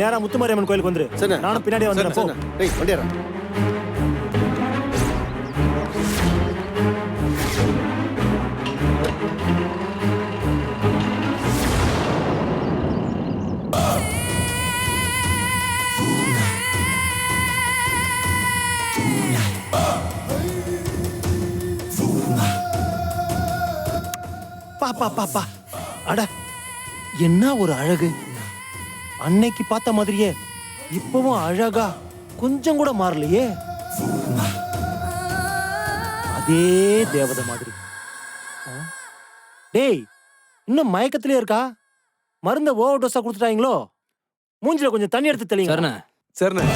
நேரா முத்துமாரியம்மன் கோயிலுக்கு வந்துரு. சரிண்ணே. நானும் பின்னாடியே வந்துடுறேன் போ. டேய் வண்டியாரா பா பா பா பா. அட என்ன ஒரு அழகு. அன்னைக்கு பார்த்த மாதிரியே இப்பவும் அழகா கொஞ்சம் கூட மாறலையே. அதே தேவதை மாதிரி? டேய் இன்னும் மயக்கத்திலே இருக்கா? மருந்த ஓவர் டோஸா கொடுத்துட்டாங்களோ? மூஞ்சில கொஞ்சம் தண்ணி எடுத்து தெளிங்க. சரிண்ணே சரிண்ணே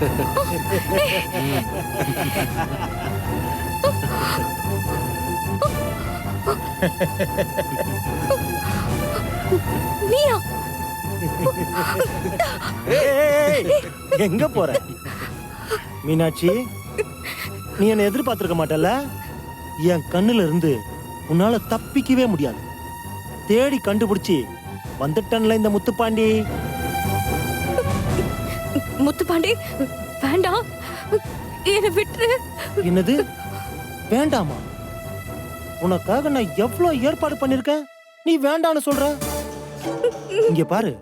நீயா? எங்க போற? மீனாட்சி நீ என்ன எதிர்பார்த்திருக்க மாட்டல்ல? என் கண்ணுல இருந்து உன்னால தப்பிக்கவே முடியாது. தேடி கண்டுபிடிச்சி வந்துட்டன்ல இந்த முத்துப்பாண்டி. முத்துப்பாண்டி வேண்டாம். என்னை விட்டுரு. என்னது? வேண்டாமா? உனக்காக நான் எவ்வளவு ஏற்பாடு பண்ணிருக்கேன்? நீ வேண்டான்னு சொல்ற? இங்க பாரு.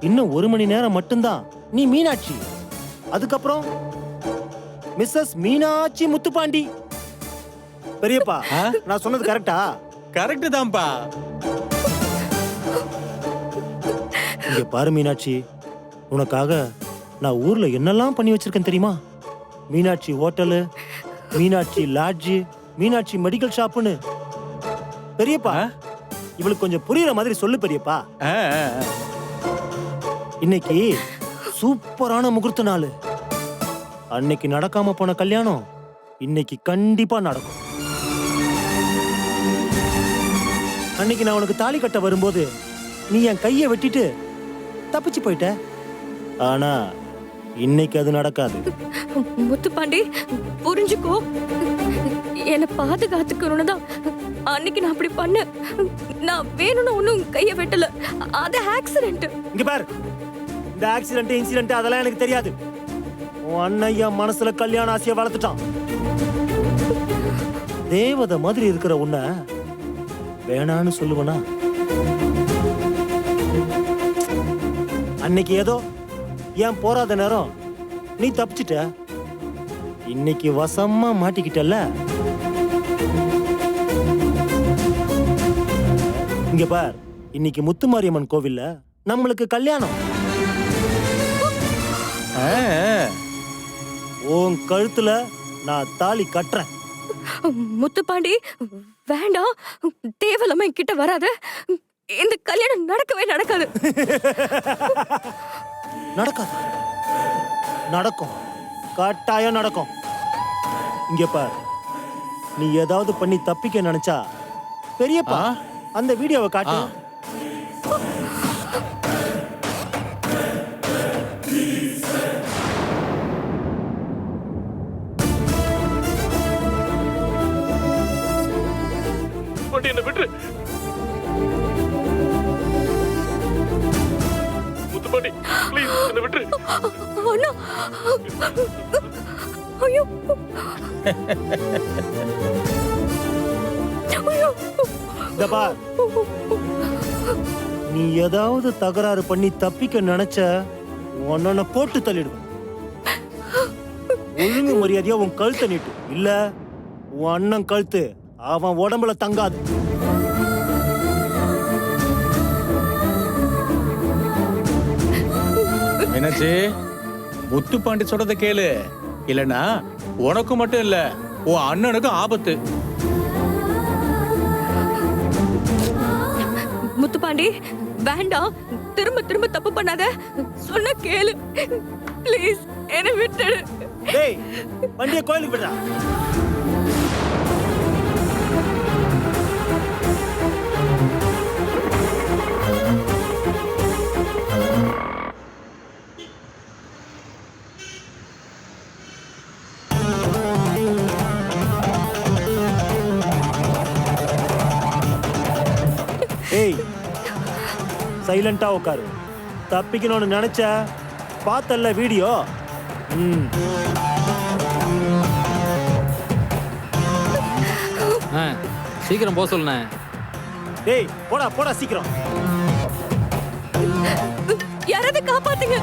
இன்னும் ஒரு மணி நேரம் மட்டும்தான். நீ மீனாட்சி. அதுக்கப்புறம் மிஸ்ஸஸ் மீனாட்சி முத்துப்பாண்டி. பெரியப்பா நான் சொன்னது கரெக்டா? கரெக்ட் தான்ப்பா. இங்க பாரு மீனாட்சி. உனக்காக நான் ஊர்ல என்னெல்லாம் பண்ணி வச்சிருக்கேன் தெரியுமா? Meenakshi hotel Meenakshi lodge Meenakshi medical ஷாப்புன்னு. பெரியப்பா இவளுக்கு கொஞ்சம் புரியுற மாதிரி சொல்லு பெரியப்பா. இன்னைக்கு சூப்பரான முகூர்த்த நாள். அன்னைக்கு நடக்காம போன கல்யாணம் இன்னைக்கு கண்டிப்பா நடக்கும். அன்னைக்கு நான் உனக்கு தாலி கட்ட வரும்போது நீ என் கையை வெட்டிட்டு தப்பிச்சு போயிட்ட. ஆனா இன்னைக்கு அது நடக்காது. முத்துப்பாண்டி புரிஞ்சுக்கோ. என்னை பாதுகாத்துக்கணும்னு தான் அன்னைக்கு நான் அப்படி பண்ணேன். நான் வேணும்னு ஒன்றும் கையை வெட்டல. அது ஆக்சிடென்ட் இங்க பாரு. இந்த ஆக்சிடென்ட் இன்சிடென்ட் அதெல்லாம் எனக்கு தெரியாது. உன் அண்ணன் என் மனசுல கல்யாண ஆசையை வளர்த்துட்டான். தேவதை மாதிரி இருக்கிற உன்னை வேணான்னு சொல்லுவனா? அன்னைக்கு ஏதோ ஏன் போராத நேரம்? நீ தப்பிச்சிட்ட. இன்னைக்கு வசமா மாட்டிக்கிட்டல்ல? இங்க பார் இன்னைக்கு முத்துமாரியம்மன் கோவில்ல நம்மளுக்கு கல்யாணம். உன் கழுத்துல நான் தாலி கட்டுறேன். முத்துப்பாண்டி வேண்டாம். தேவலாம என்கிட்ட வராத. இந்த கல்யாணம் நடக்கவே நடக்காது. நடக்காது. நடக்கும். கட்டாயம் நடக்கும். இங்க பார். நீ ஏதாவது பண்ணி தப்பிக்க நினைச்சா பெரியப்பா? அந்த வீடியோவை காட்டு. அண்ணா ஐயோ. ஐயோ. இந்த பார். நீ ஏதாவது தகராறு பண்ணி தப்பிக்க நினைச்ச உன்னை போட்டு தள்ளிடுவேன் ஒழுங்கு மரியாதையா உன் கழுத்தை நீட்டு. இல்ல உன் அண்ணன் கழுத்து அவன் உடம்புல தங்காது. மீனாட்சி முத்துப்பாண்டி சொல்றத கேளு. இல்லனா உனக்கு மட்டும் இல்ல உன் அண்ணனுக்கும் ஆபத்து. முத்துப்பாண்டி வேண்டாம். திரும்ப திரும்ப தப்பு பண்ணாத. சொன்ன கேளு. ப்ளீஸ் என்னை விட்டுடு. டேய் வண்டியை கோயிலுக்கு விடுறா சைலண்டா உட்காரு. தப்பிக்கணும்னு நினைச்ச பார்த்தல்ல வீடியோ? ம். ஆ சீக்கிரம் போக சொல்லுண்ணே. டேய் போடா போடா சீக்கிரம். யாராவது காப்பாத்துங்க.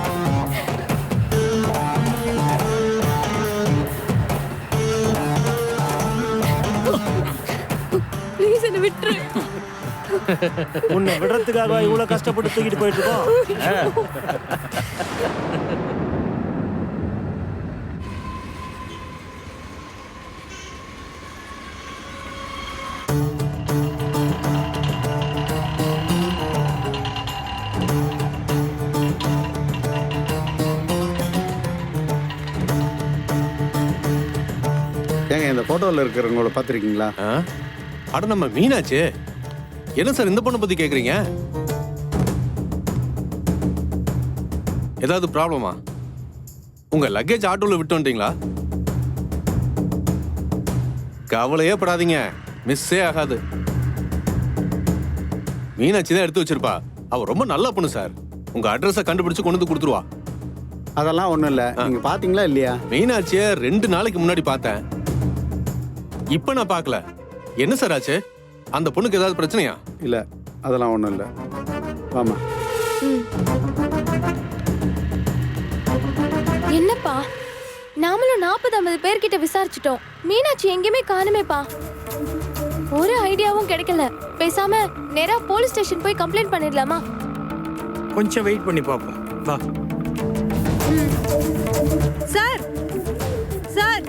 உன்னை விடுறதுக்காக இவ்வளவு கஷ்டப்பட்டு தூக்கிட்டு போயிட்டு இருக்கோம் ஏங்க இந்த போட்டோவில் இருக்கிறவங்கள பார்த்துருக்கீங்களா? அட நம்ம மீனாச்சு. என்ன சார் இந்த பொண்ணை பத்தி கேக்குறீங்க? ஏதாவது ப்ராப்ளமா? உங்க லக்கேஜ் ஆட்டோல விட்டு வந்துட்டீங்களா? கவலையே படாதீங்க. மிஸ்ஸே ஆகாது. மீனாட்சி தான் எடுத்து வச்சிருப்பா. அவ ரொம்ப நல்ல பொண்ணு சார். உங்க அட்ரஸை கண்டுபிடிச்சு கொண்டு வந்து கொடுத்துருவா. அதெல்லாம் ஒன்றும் இல்லை. நீங்கள் பார்த்தீங்களா இல்லையா? மீனாட்சிய ரெண்டு நாளைக்கு முன்னாடி பார்த்தேன். இப்ப நான் பார்க்கல. என்ன சார் ஆச்சு? அந்த பொண்ணுக்கு ஏதாவது பிரச்சனையா? இல்லை அதெல்லாம் ஒன்றும் இல்லை. வாமா என்னப்பா? நாமளும் நாற்பது ஐம்பது பேர்கிட்ட விசாரிச்சிட்டோம். மீனாட்சி எங்கேயுமே காணுமேப்பா. ஒரு ஐடியாவும் கிடைக்கல. பேசாம நேரா போலீஸ் ஸ்டேஷன் போய் கம்ப்ளைண்ட் பண்ணிடலாமா? கொஞ்சம் வெயிட் பண்ணி பார்ப்போம் வா. சார்! சார்!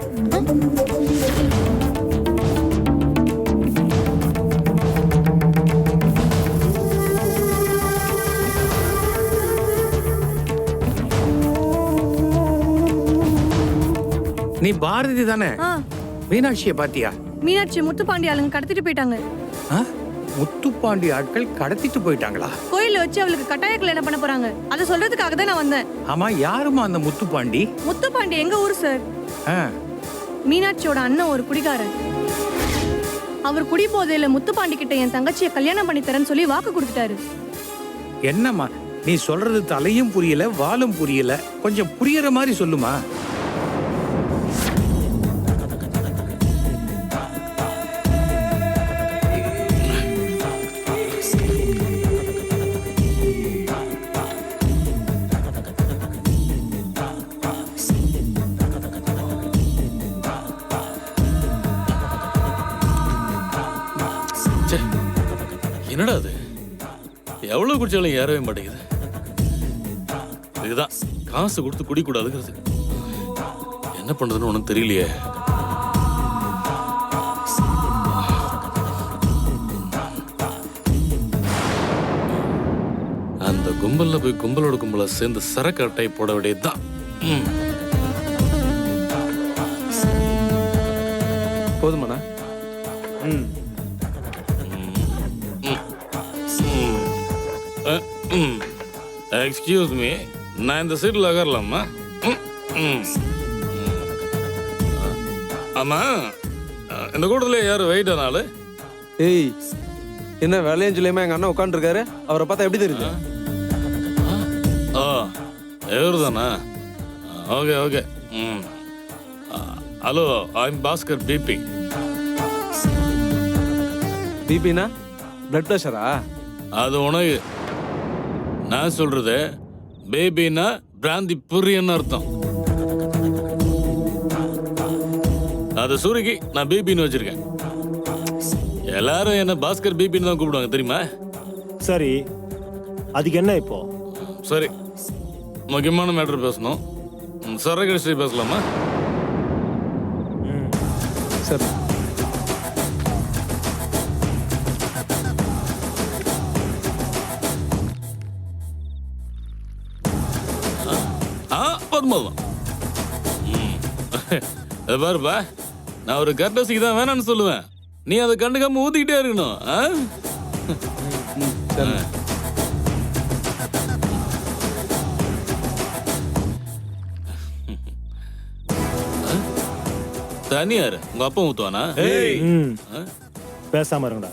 நீ பாரதி தானே? மீனாட்சியை பாத்தியா? மீனாட்சி முத்துப்பாண்டி ஆளுங்க கடத்திட்டு போயிட்டாங்க? முத்துப்பாண்டி ஆட்கள் கடத்திட்டு போயிட்டாங்களா? கோயில்ல வச்சு அவளுக்கு கட்டாய கல்யாணம் பண்ண போறாங்க? அதை சொல்றதுக்காக தான் நான் வந்தேன். ஆமா யாருமா அந்த முத்துப்பாண்டி? முத்துப்பாண்டி எங்க ஊர் சார் மீனாட்சியோட அண்ணன் ஒரு குடிகாரன் அவர் குடி போதையில முத்துப்பாண்டி கிட்ட என் தங்கச்சியை கல்யாணம் பண்ணி தரேன்னு சொல்லி வாக்கு கொடுத்துட்டாரு. என்னம்மா நீ சொல்றது தலையும் புரியல வாலும் புரியல. கொஞ்சம் புரியற மாதிரி சொல்லுமா? என்னடா அது? எவ்வளவு குடிச்சாலும் ஏறவே மாட்டேங்குது. இதுதான். காசு கொடுத்து குடிக்கூடாதுங்கிறது. என்ன பண்றதுன்னு ஒன்றும் தெரியலையே. அந்த கும்பலில் போய் கும்பலோட கும்பலை சேர்ந்து சரக்கு அட்டை போட வேண்டியதுதான். போதுமாண்ணா எக்ஸ்கியூஸ் மீ நான் இந்த சீட்டில் உட்காரலாமா ம், ம். ஆமா அஹ், இந்த கூட்டத்தில் யார் வெயிட் ஆனாலு ஏய் என்ன வேலையும் சொல்லியுமா எங்க அண்ணன் உட்காந்துருக்காரு அவரை பார்த்தா எப்படி தெரியுது? ஓ இவர் தானா ஓகே ஓகே. ம். ஹலோ ஐம் பாஸ்கர் பிபி பிபினா பிளட் ப்ரெஷரா அது உனக்கு. நான் சொல்றது பேபின்னா பிராந்தி புரியன்னு அர்த்தம். அது சூரிக்கு நான் பிபின்னு வச்சிருக்கேன். எல்லாரும் என்ன பாஸ்கர் பிபின்னு தான் கூப்பிடுவாங்க தெரியுமா? சரி அதுக்கு என்ன இப்போ? சரி. முக்கியமான மேட்ரு பேசணும். ஹிஸ்டரி பேசலாமா? இதை பாருப்பா நான் ஒரு கர்டசிக்கு தான் வேணாம்னு சொல்லுவேன். நீ அதை கண்டுக்காம ஊத்திக்கிட்டே இருக்கணும் ஆ? தனியாரு உங்க அப்பா ஊத்துவானா? பேசாம இருங்கடா.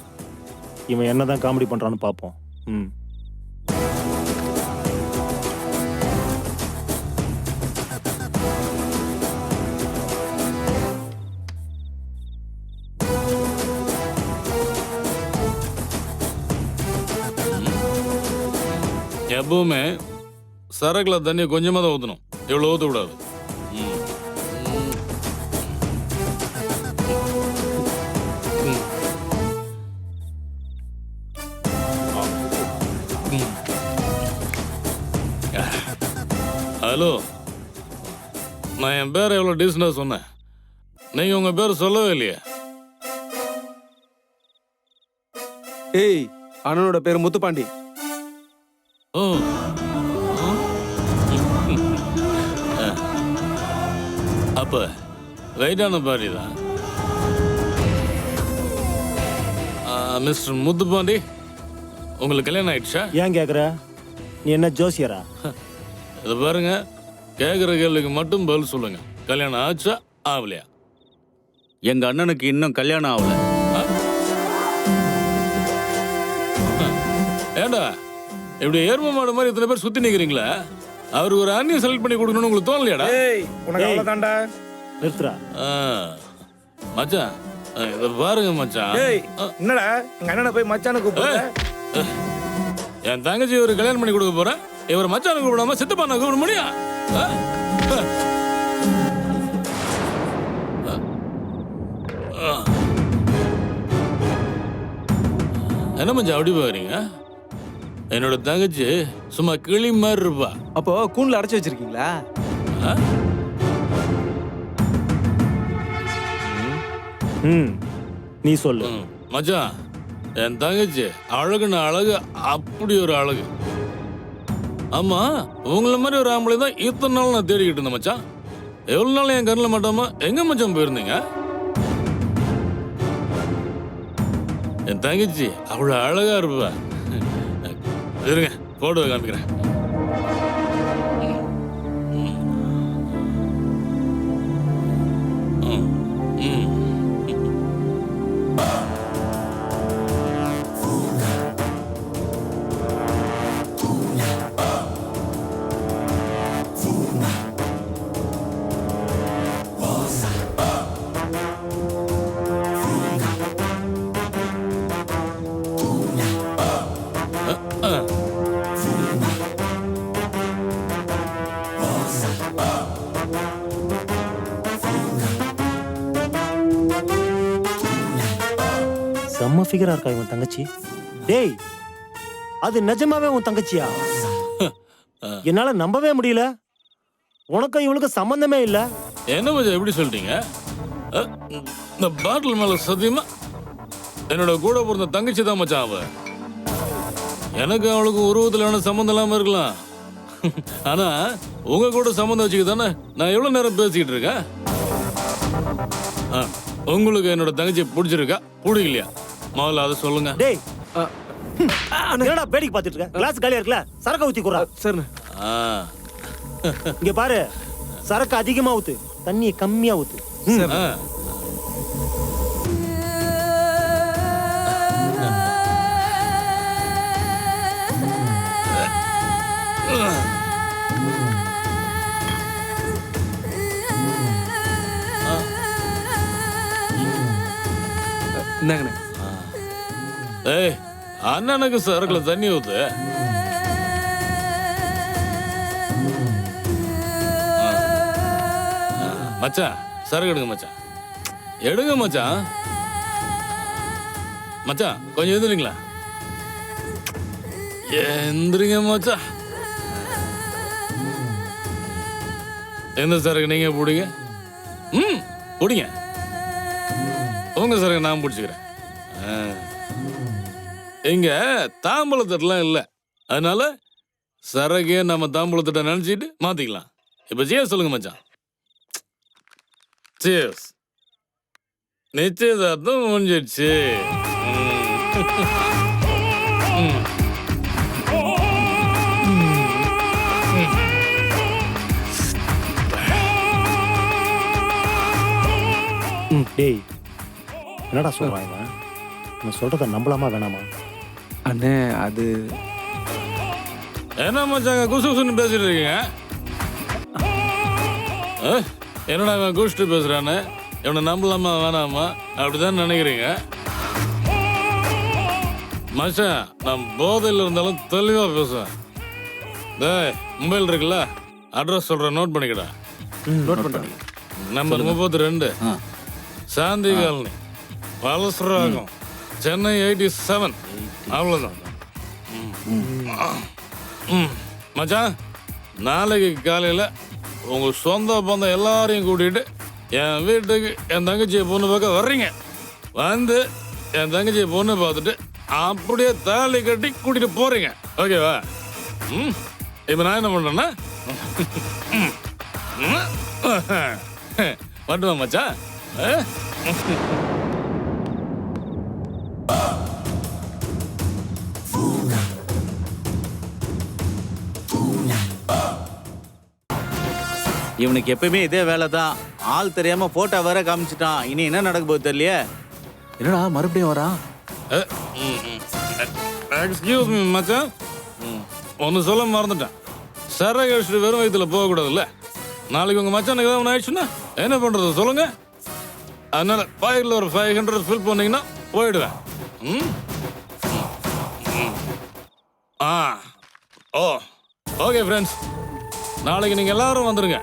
இவன் என்னதான் காமெடி பண்றான்னு பார்ப்போம் ம். எப்பவுமே சரக்குல தண்ணியை கொஞ்சமாக தான் ஊற்றணும் எவ்வளோ ஊற்ற கூடாது. ஹலோ நான் என் பேர் எவ்வளோ டீசெண்டாக சொன்னேன். நீங்கள் உங்கள் பேர் சொல்லவே இல்லையே. ஏய் அண்ணனோட பேர் முத்துப்பாண்டி. ஓ. அப்ப ரைட்டான பாரி தான். மிஸ்டர் முத்துப்பாண்டி உங்களுக்கு கல்யாணம் ஆயிடுச்சா? ஏன் கேக்குற? நீ என்ன ஜோசியரா? இதை பாருங்க. கேட்குற கேள்விக்கு மட்டும் பதில் சொல்லுங்க. கல்யாணம் ஆச்சா ஆகலையா எங்க அண்ணனுக்கு இன்னும் கல்யாணம் ஆகல இப்படி ஏர்ம மாடு மாதிரி இத்தனை பேர் சுத்தி நிக்கிறீங்களா? அவருக்கு ஒரு அண்ணியை செலக்ட் பண்ணி கொடுக்கணும்னு உங்களுக்கு தோணலையாடா? ஏய் உனக்கு. அவ்வளவுதான்டா. நிறுத்துறா ஆ, மச்சான் ஆ, இதை பாருங்க மச்சான். ஏய் ஆ, என்னடா? எங்க அண்ணனை போய் மச்சானு கூப்பிடுற? என் தங்கச்சி இவரு கல்யாணம் பண்ணி கொடுக்க போறேன் இவர் மச்சான கூப்பிடாம சித்தப்பா நான் கூப்பிட முடியும் ஆ? ஆ. என்ன மச்சான் அப்படி பாக்குறீங்க என்னோட தங்கச்சி சும்மா கிளி மாதிரி இருப்பா. அப்போ கூண்டுல அடைச்சு வச்சிருக்கீங்களா? ம். நீ சொல்லு. மச்சான் என் தங்கச்சி அழகுன அழகு அப்படி ஒரு அழகு. ஆமா உங்கள மாதிரி ஒரு ஆம்பளை தான் இத்தனை நாள் நான் தேடிக்கிட்டு இருந்தேன் மச்சான். எவ்வளவு நாள் என் கண்ணில் மாட்டாம எங்க மச்சான் போயிருந்தீங்க? என் தங்கச்சி அவ்வளவு அழகா இருப்பா. இருங்க போட்டோ காமிக்கிறேன். ஃபிகரா இருக்கா இவன் தங்கச்சி. டேய் அது நிஜமாவே உன் தங்கச்சியா? என்னால நம்பவே முடியல. உனக்கும் இவளுக்கும் சம்பந்தமே இல்ல. என்ன மச்சான் எப்படி அஹ், இந்த பாட்டில் மேல சத்தியமா என்னோட கூட பிறந்த தங்கச்சி தான் மச்சான் அவ. எனக்கு அவளுக்கு உருவத்துல வேணா சம்மந்தம் இல்லாம இருக்கலாம். ஆனா உங்க கூட சம்மந்தம் வச்சுக்க தானே நான் எவ்வளவு நேரம் பேசிக்கிட்டு இருக்கேன்? உங்களுக்கு என்னோட தங்கச்சி பிடிச்சிருக்கா? பிடிக்கலையா? முதல்ல அதை சொல்லுங்க. டேய் என்னடா வேடிக்கை பார்த்துட்டு இருக்க? கிளாஸ் காலியா இருக்குல்ல? சரக்கு ஊத்தி குறா சரிண்ணே. ஆ, இங்க பாரு சரக்கு அதிகமா ஊத்து தண்ணியை கம்மியா ஊத்து. அண்ணனுக்கு சரக்குல தண்ணி ஊத்து. மச்சான் சரக்கு எடுங்க மச்சான். எடுங்க மச்சான். மச்சான் கொஞ்சம் எந்திரிங்களா? எந்திரிங்க மச்சான். எந்த சரக்கு நீங்க பிடிங்க? ம் பிடிங்க. உங்க சரக்கு நான் பிடிச்சிக்கிறேன். ஆ. இங்க தாம்பூலத்தட்டெல்லாம் இல்லை அதனால சரகே நம்ம தாம்பூலத்தட்டை நினைச்சிட்டு மாத்திக்கலாம் இப்ப ஜியா சொல்லுங்க மச்சான் சியர்ஸ் நிச்சயதார்த்தம் முடிஞ்சிடுச்சு டேய் என்னடா சொல்றான் நான் சொல்றத நம்பலாமா வேணாமா அண்ணே அது என்ன மச்சாங்க குசு குசுன்னு பேசிட்டு இருக்கீங்க? ஆ? என்னடா இவன் குஷ்டு பேசுறானே இவனை நம்பலாமா வேணாமா? அப்படிதான் நினைக்கிறீங்க. மச்சான் நான் போதையில் இருந்தாலும் தெளிவா பேசுவேன். டேய் மொபைல் இருக்குல்ல? அட்ரஸ் சொல்கிறேன் நோட் பண்ணிக்கடா. நோட் பண்ணி நம்பர் முப்பத்தி ரெண்டு Shanthi colony. Valasaravakkam Chennai eighty seven. அவ்வளோதான் ம். மச்சான் நாளைக்கு காலையில் உங்கள் சொந்த பந்தம் எல்லாரையும் கூட்டிகிட்டு என் வீட்டுக்கு என் தங்கச்சியை பொண்ணு பார்க்க வர்றீங்க. வந்து என் தங்கச்சியை பொண்ணு பார்த்துட்டு அப்படியே தாலி கட்டி கூட்டிகிட்டு போகிறீங்க ஓகேவா ம். இப்போ நான் என்ன பண்ணுறேன்னா மட்டுமா மச்சான்? இவனுக்கு எப்பயுமே இதே வேலை தான் ஆள் தெரியாம போட்டோ வேற காமிச்சிட்டான். இனி என்ன நடக்க போகுது தெரியலையே? என்னடா மறுபடியும் வரான்? எக்ஸ்கியூஸ் மீ மச்சான். ஒன்று சொல்ல மறந்துட்டேன். சர கழிச்சுட்டு வெறும் வயிற்றுல போகக்கூடாதுல்ல? நாளைக்கு உங்கள் மச்சானுக்கு ஏதாவது ஒன்று ஆயிடுச்சுன்னா என்ன பண்ணுறது சொல்லுங்க. அதனால பாக்கெட்டில் ஒரு ஃபைவ் ஹண்ட்ரட் ஃபில் பண்ணீங்கன்னா போயிடுவேன். ம்? ம். ஆ. ஓ ஓகே ஃப்ரெண்ட்ஸ் நாளைக்கு நீங்கள் எல்லாரும் வந்துருங்க.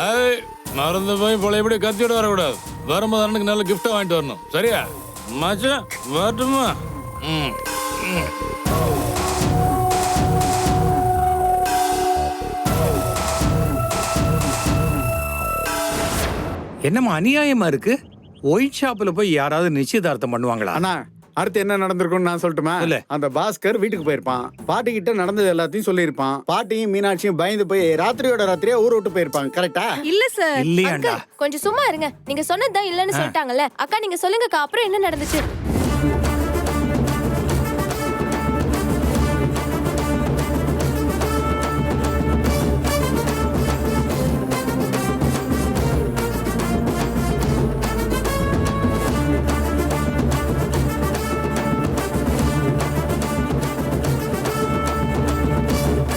ஐய் மறந்து போய் பழையபடி கத்தியோட வரக்கூடாது. வரும்போது அண்ணனுக்கு நல்ல கிஃப்டாக வாங்கிட்டு வரணும். சரியா? மச்சான் வரட்டுமா? ம் என்னம்மா அநியாயமா இருக்கு? ஒயிட் ஷாப்ல போய் யாராவது நிச்சயதார்த்தம் பண்ணுவாங்களா? அண்ணா அடுத்து என்ன நடந்திருக்கும்னு நான் சொல்லட்டுமா? சொல்லு. அந்த பாஸ்கர் வீட்டுக்கு போயிருப்பான். பாட்டி கிட்ட நடந்தது எல்லாத்தையும் சொல்லியிருப்பான். பாட்டியும் மீனாட்சியும் பயந்து போய் ராத்திரியோட ராத்திரியா ஊர் விட்டு போயிருப்பாங்க. கரெக்டா இல்ல சார் இல்லையாண்டா. கொஞ்சம் சும்மா இருங்க. நீங்க சொன்னதுதான் இல்லன்னு சொல்லிட்டாங்கல்ல. அக்கா நீங்க சொல்லுங்கக்கா. அப்புறம் என்ன நடந்துச்சு?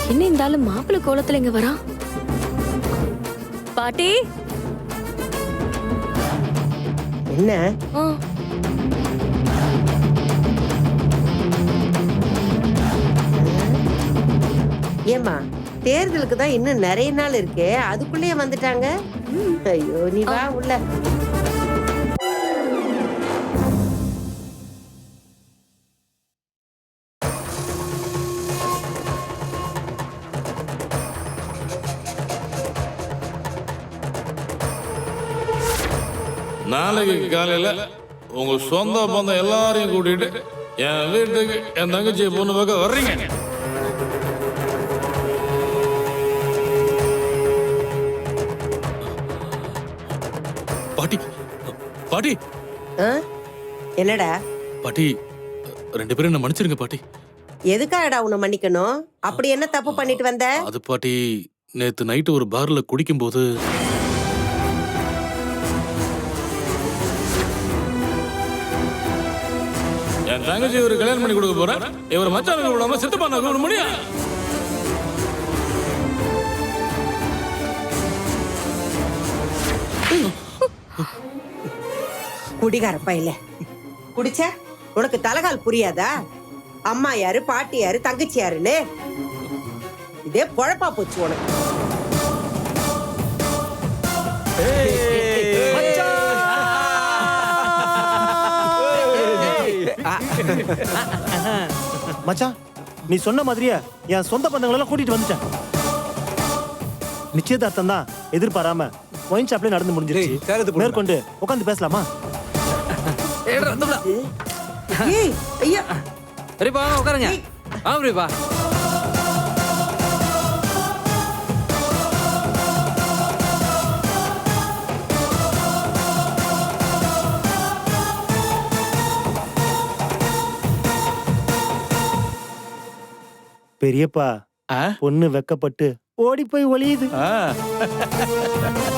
என்ன இந்த ஆளு மாப்பிள்ளை கோலத்துல இங்க வரா பாட்டி? என்ன? ஆ, ஏமா தேர்தலுக்கு தான் இன்னும் நிறைய நாள் இருக்கே அதுக்குள்ளேயே வந்துட்டாங்க? ஐயோ நீ வா உள்ள. நாளைக்கு காலையில உங்க சொந்த பந்தம் எல்லாரையும் கூட்டிட்டு என் வீட்டுக்கு என் தங்கச்சியை பொண்ணு பார்க்க வர்றீங்க. பாட்டி பாட்டி. ஆ? என்னடா? பாட்டி ரெண்டு பேரும் என்ன மன்னிச்சிருங்க பாட்டி. எதுக்காகடா உன்னை மன்னிக்கணும்? அப்படி என்ன தப்பு பண்ணிட்டு வந்த? அது பாட்டி நேத்து நைட்டு ஒரு பார்ல குடிக்கும்போது தங்கச்சி ஒரு கல்யாணம் பண்ணி கொடுக்க போறேன் இவர் மச்சானுக்கு விடாம பண்ண கூப்பிட முடியும் குடிகார பையல. குடிச்ச? உனக்கு தலகால் புரியாதா? அம்மா யாரு பாட்டி யாரு தங்கச்சி யாருன்னு? இதே பொழப்பா போச்சு உனக்கு. மச்சான் நீ சொன்ன மாதிரியே என் சொந்த பந்தங்களெல்லாம் கூட்டிட்டு வந்துட்டேன். நிச்சயதார்த்தம் தான் எதிர்பாராம ஒயின் ஷாப்ல நடந்து முடிஞ்சிருச்சு. மேற்கொண்டு உட்காந்து பேசலாமா? ஏய் ஐயா. உட்காருங்க. ஆ பெரியப்பா? பொண்ணு வெக்கப்பட்டு ஓடி போய் ஒளியுது